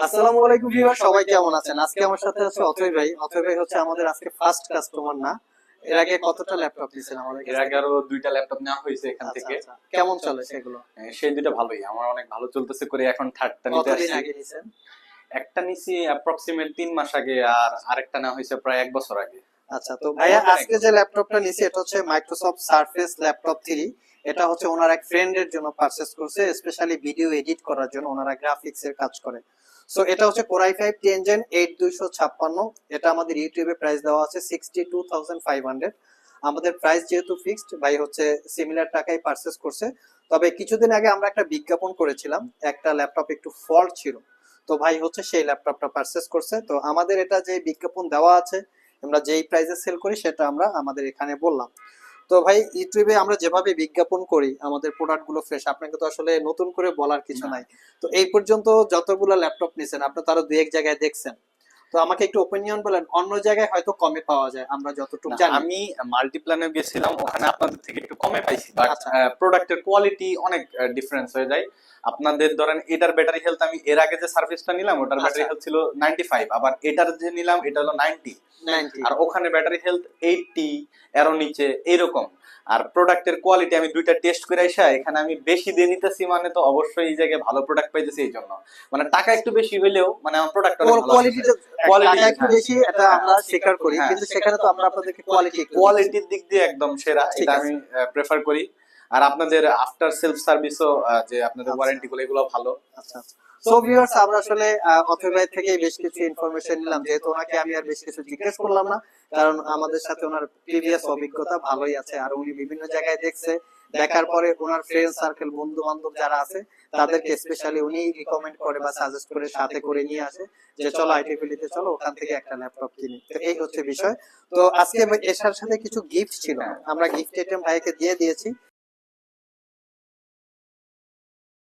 আসসালামু আলাইকুম ভিউয়ার সবাই কেমন আছেন? আজকে আমার সাথে আছে অথয় ভাই। অথয় ভাই হচ্ছে আমাদের আজকে ফার্স্ট কাস্টমার না। এর আগে কতটা ল্যাপটপ দিয়েছেন আমাদের এর আগে আরও দুইটা ল্যাপটপ নেওয়া হয়েছে এখান আচ্ছা, থেকে। আচ্ছা। কেমন চলে সেগুলো? সেই দুইটা ভালোই। আমার অনেক ভালো চলতেছে করে এখন থার্ডটা নিতে আসছি। আগে নিয়েছেন? একটা নিছি অ্যাপ্রক্সিমেট তিন মাস আগে আর আরেকটা নেওয়া হয়েছে প্রায় এক বছর আগে। আচ্ছা তো ভাইয়া আজকে যে ল্যাপটপটা নিয়েছি এটা হচ্ছে মাইক্রোসফট সারফেস ল্যাপটপ থ্রি। এটা হচ্ছে ওনার এক ফ্রেন্ডের জন্য পারচেস করছে স্পেশালি ভিডিও এডিট করার জন্য ওনারা গ্রাফিক্স এর কাজ করে। সো এটা হচ্ছে টেন জেন এইট দুইশো ছাপ্পান্ন এটা আমাদের ইউটিউবে প্রাইস দেওয়া আছে sixty two thousand five hundred আমাদের প্রাইস যেহেতু ফিক্সড ভাই হচ্ছে সিমিলার টাকায় পারচেস করছে। তবে কিছুদিন আগে আমরা একটা বিজ্ঞাপন করেছিলাম একটা ল্যাপটপ একটু ফল্ট ছিল। তো ভাই হচ্ছে সেই ল্যাপটপটা পারচেস করছে। তো আমাদের এটা যে বিজ্ঞাপন দেওয়া আছে আমরা যেই প্রাইসে সেল করি সেটা আমরা আমাদের এখানে বললাম। তো ভাই ইউটিউবে আমরা যেভাবে বিজ্ঞাপন করি আমাদের প্রোডাক্টগুলো ফ্রেশ আপনাকে তো আসলে নতুন করে বলার কিছু নাই। তো এই পর্যন্ত যতগুলো ল্যাপটপ নিছেন আপনি তারও দুই এক জায়গায় দেখছেন। তো আমাকে একটু ওপিনিয়ন বলেন অন্য জায়গায় হয়তো কমে পাওয়া যায় আমরা যতটুকু জানি। আমি মাল্টিপ্ল্যানে গেছিলাম ওখানে আপনাদের থেকে একটু কমে পাইছি বাট। প্রোডাক্টের কোয়ালিটি অনেক ডিফারেন্স হয়ে যায়। আপনাদের ধরেন এটার ব্যাটারি হেলথ আমি এর আগে যে সার্ভিসটা নিলাম ওটার ব্যাটারি আচ্ছা। হেলথ ছিল 95 আবার এটার যে নিলাম এটা হলো 90 90 আর ওখানে ব্যাটারি হেলথ এইটটি এরও নিচে এরকম। আর প্রোডাক্টের কোয়ালিটি আমি দুইটা টেস্ট করে আসা এখানে আমি বেশি দিয়ে নিতেছি মানে তো অবশ্যই এই জায়গায় ভালো প্রোডাক্ট পাইতেছি এই জন্য। মানে টাকা একটু বেশি হইলেও মানে আমার প্রোডাক্ট হ্যাঁ। এটা আমরা স্বীকার করি হ্যাঁ, কিন্তু সেখানে তো আমরা আপনাদেরকে কোয়ালিটি কোয়ালিটির দিক দিয়ে একদম সেরা এটা আমি প্রেফার করি। আর আপনাদের আফটার সেলফ সার্ভিসও যে আপনাদের আচ্ছা। ওয়ারেন্টি গুলো এগুলো ভালো। আচ্ছা। সো ভিউয়ার্স আমরা আসলে আহ, অথয় ভাই থেকে বেশ কিছু ইনফরমেশন নিলাম। যেহেতু ওনাকে আমি আর বেশ কিছু জিজ্ঞেস করলাম না কারণ আমাদের সাথে ওনার প্রিভিয়াস অভিজ্ঞতা ভালোই আছে। আর উনি বিভিন্ন জায়গায় দেখছে। দেখার পরে ওনার ফ্রেন্ড সার্কেল বন্ধু বান্ধব যারা আছে, তাদেরকে স্পেশালি উনি রিকমেন্ড করে বা সাজেস্ট করে সাথে করে নিয়ে আসে যে চলো আইটি ফিলিতে চলো, ওখান থেকে একটা ল্যাপটপ কিনি। তো এই হচ্ছে বিষয়। তো আজকে এর সাথে কিছু গিফট ছিল। আমরা গিফট আইটেম ভাইকে দিয়ে দিয়েছি।